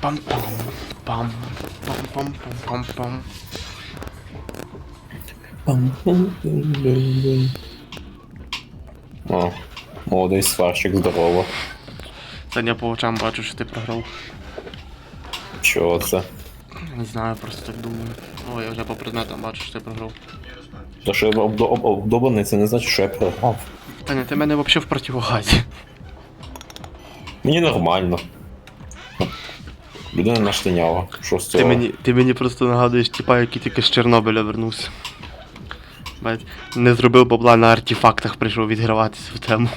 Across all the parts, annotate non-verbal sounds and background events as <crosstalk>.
пам пам пам пам пам пам пам О, молодий сварщик, здорово. Та я по очам бачу, що ти програв. Чого це? Не знаю, просто так думаю. О, я вже по предметам бачу, що ти програв. То, що я обдо- об- обдобаний, це не значить, що я програв. Та ні, ти мене взагалі в противогазі. Мені нормально. Людина наштиняла. Що з цього? Ти мені, ти мені просто нагадуєш, типа, який тільки з Чорнобиля вернувся. Бать, не зробив бабла на артефактах, прийшов відграватися в тему.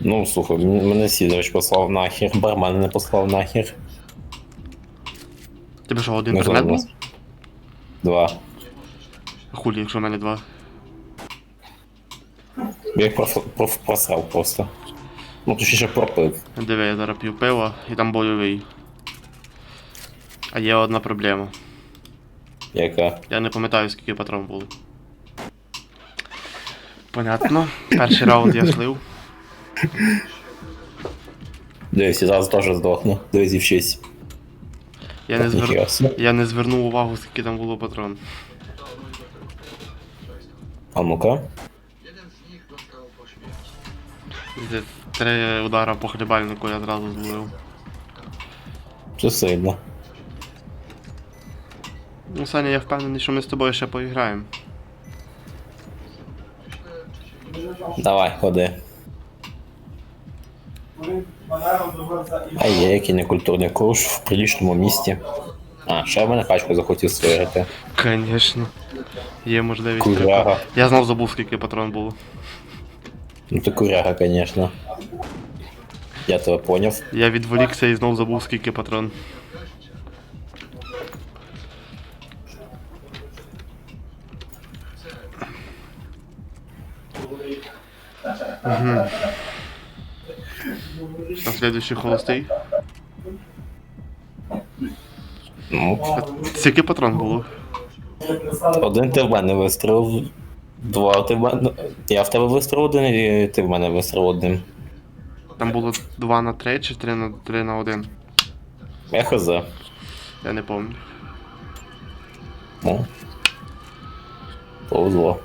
Ну, слухай, м- мене Сідорович послав нахер, бармен не послав нахер. Тебе що, один Не предмет знаю. Два. Хулі, якщо в мене два. Я їх проф- проф- просрав просто. Ну, точніше пропив. Диви, я зараз п'ю пиво і там бойовий. А є одна проблема. Яка? Я не пам'ятаю, скільки патрон було. Понятно. Перший раунд я слив. Дивись, я зараз теж здохну. Дивись, і вчись. Я не, звер... я не звернув увагу, скільки там було патрон. А ну-ка. Де Три удара по хлібальнику я зразу зловив. Це сильно. Ну, Саня, я впевнений, що ми з тобою ще поіграємо. Давай, ходи. А є який некультурний курс в прилічному місті. А, ще в мене качку захотів свирити. Конечно. Є можливість. Куряга. Я знов забув, скільки патрон було. Ну ти куряга, конечно. Я тебе поняв. Я відволікся і знов забув, скільки патрон. Угу. А следующий холостий. Ну, Скільки патрон було? один ти в мене вистрілив, два ти в мене. Я в тебе вистрілив один, і ти в мене вистрілив один. Там було 2 на 3 чи 3 на 3 на 1? Я хз. Я не пам'ятаю. Ну. Повезло.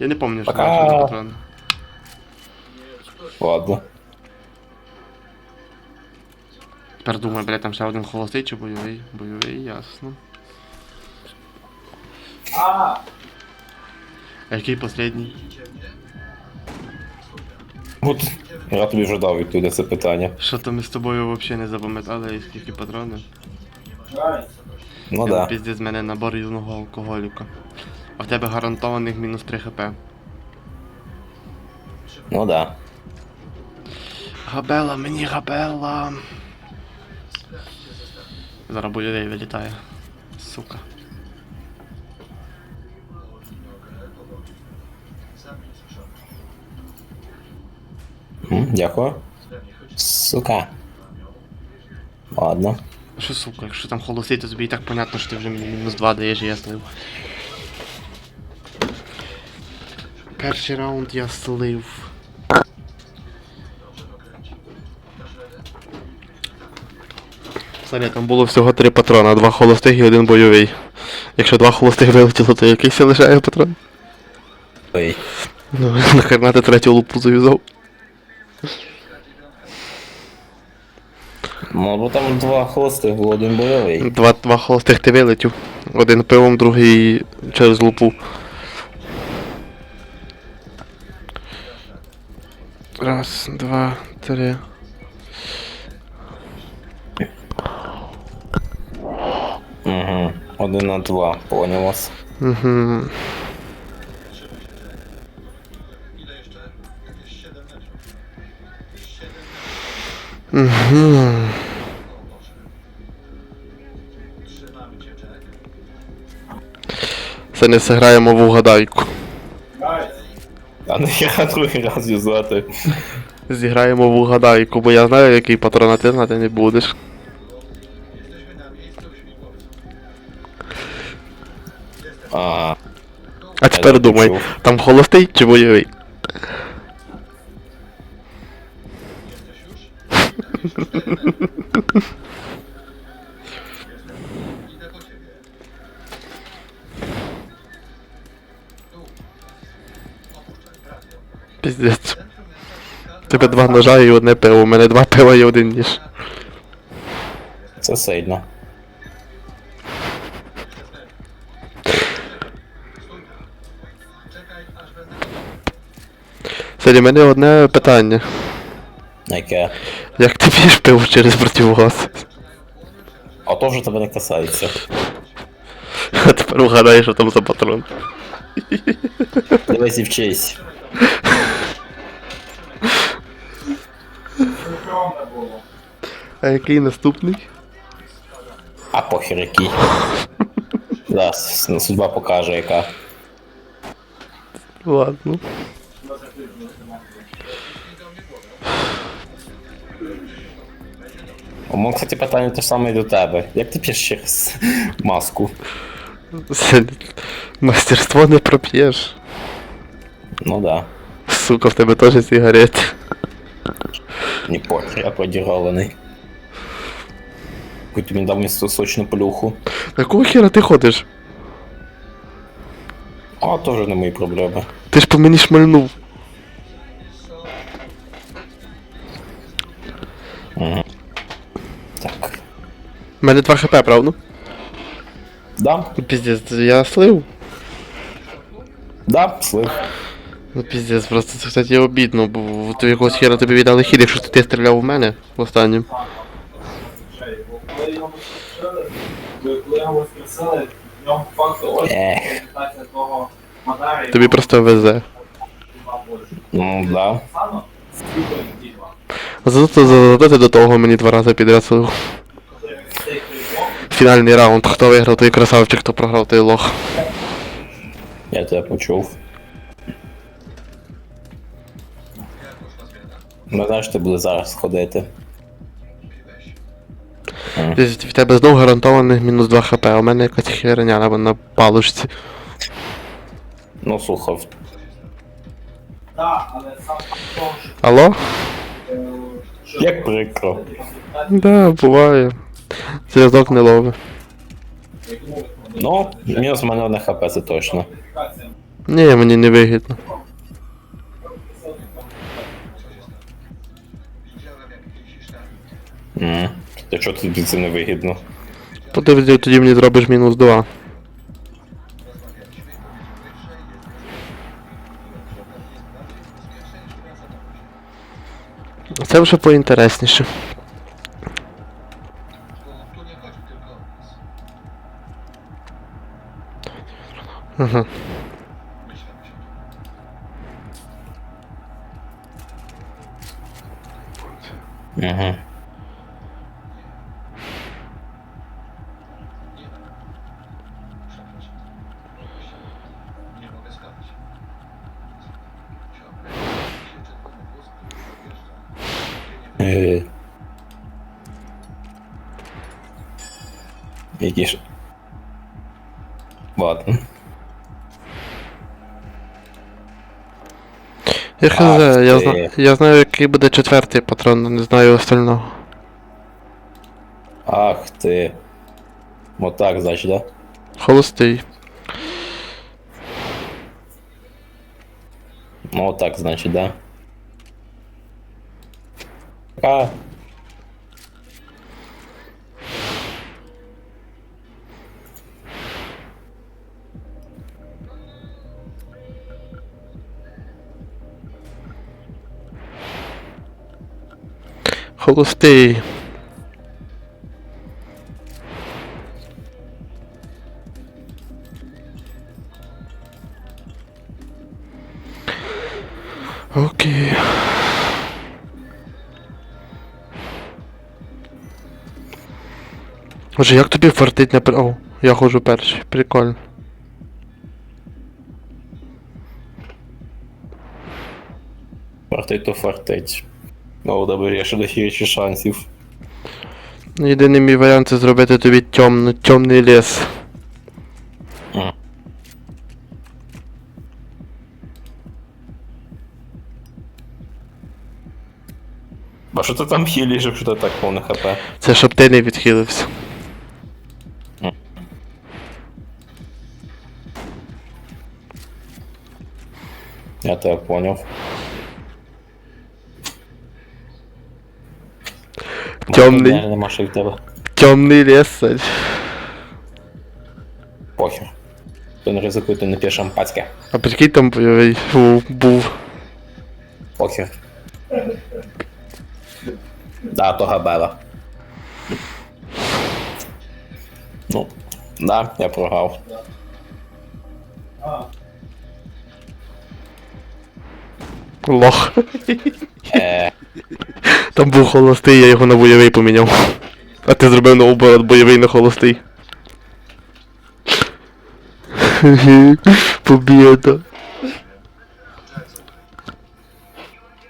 Я не пам'ятаю, що Пока. патрон. Ладно. Тепер думаю, бля, там ще один холостий чи бойовий? Бойовий, ясно. А який последній? От я тобі вже дав відповідь це питання. Що то ми з тобою взагалі не запам'ятали, і скільки патронів? Ну Я да. піздець з мене набор юного алкоголіка. А в тебе гарантованих мінус 3 хп. Ну да. Габела, мені габела. Зараз бойовий вилітає. Сука. Дякую. Сука. Ладно. Що сука, якщо там холостий, то тобі і так понятно, що ти вже мені мінус 2 даєш, і я слив. Перший раунд я слив. Саня, там було всього три патрона, два холостих і один бойовий. Якщо два холостих вилетіло, то який ще лишає патрон? Ой. Ну, <laughs> нахрена ти третю лупу зав'язав. Ну, бо там два холостих, було один бойовий. Два, два холостих ти вилетів. Один пивом, другий через лупу. Раз, два, три. Угу. Один на два, понял вас. Угу. Угу. Це не зіграємо в угадайку. Не <laughs> я другий раз юзати. Зіграємо в угадайку, бо я знаю, який патрон, а ти знати не будеш. А, А тепер думай, почув. там холостий чи бойовий? <laughs> Піздець. Тебе два ножа і одне пиво, у мене два пива і один ніж. Це сильно. Сьогодні, в мене одне питання. Яке? Як ти п'єш пиво через противогаз? А то вже тебе не касається. А тепер угадай, що там за патрон. І вчись. А який наступний? А похер який. Ну, судьба покаже, яка. Ладно. У мене, кстати, питання те ж саме і до тебе. Як ти п'єш через маску? Мастерство не проп'єш. Ну да. Сука, в тебе теж сигарети. Не похер, я подігалений. Хоч він дав мені сочну плюху. Якого хера ти ходиш? А, теж не мої проблеми. Ти ж по мені шмальнув. Так. У мене 2 хп, правда? Да, піздець, я слив. да, слив. Ну піздець, просто це, кстати, обідно, бо ти якогось хера тобі віддали хід, якщо ти стріляв у мене в останнім. В Тобі просто везе. Ну да. Скільки діла. Зато зато ти до того мені два рази підряд. Фінальний раунд. Хто виграв, той красавчик, хто програв, той лох. Я тебе почув. Не знаєш, ти буде зараз ходити. В тебе знов гарантований мінус 2 хп, а у мене якась херня на, на палушці. Ну слухав. так, але сам того, Алло? Як прикро. Да, буває. Зв'язок не ловить. Ну, мінус в мене одне хп, це точно. Ні, мені не вигідно. М. Та чого тобі це не вигідно? Подивись, тоді мені зробиш мінус 2. Це вже поінтересніше. Ага. Угу. Які ж. Ладно. Я хз, Ах я, ти. зна... я знаю, який буде четвертий патрон, але не знаю остального. Ах ти. Так, значить, да? Холостий. Ну так, значить, да? А. Холостий. Окей. Боже, як тобі фартить на. О, я ходжу перший, прикольно. Фартить то фартить. Ну, добре, я ще дохірячі шансів. Єдиний мій варіант це зробити тобі темно, темний ліс. А що ти там хіліш, якщо ти так повне хп? Це щоб ти не відхилився. Я тебе поняв. Темний. Мене Нема що від тебе. Темний ліс, Сань. Похер. Ти не ризикуй, ти не п'єш шампанське. А прикинь там бойовий був. був. Похер. Да, то габела. Ну, да, я програв. Лох. Е, Там був холостий, я його на бойовий поміняв. А ти зробив наоборот бойовий на холостий. <laughs> Побіда.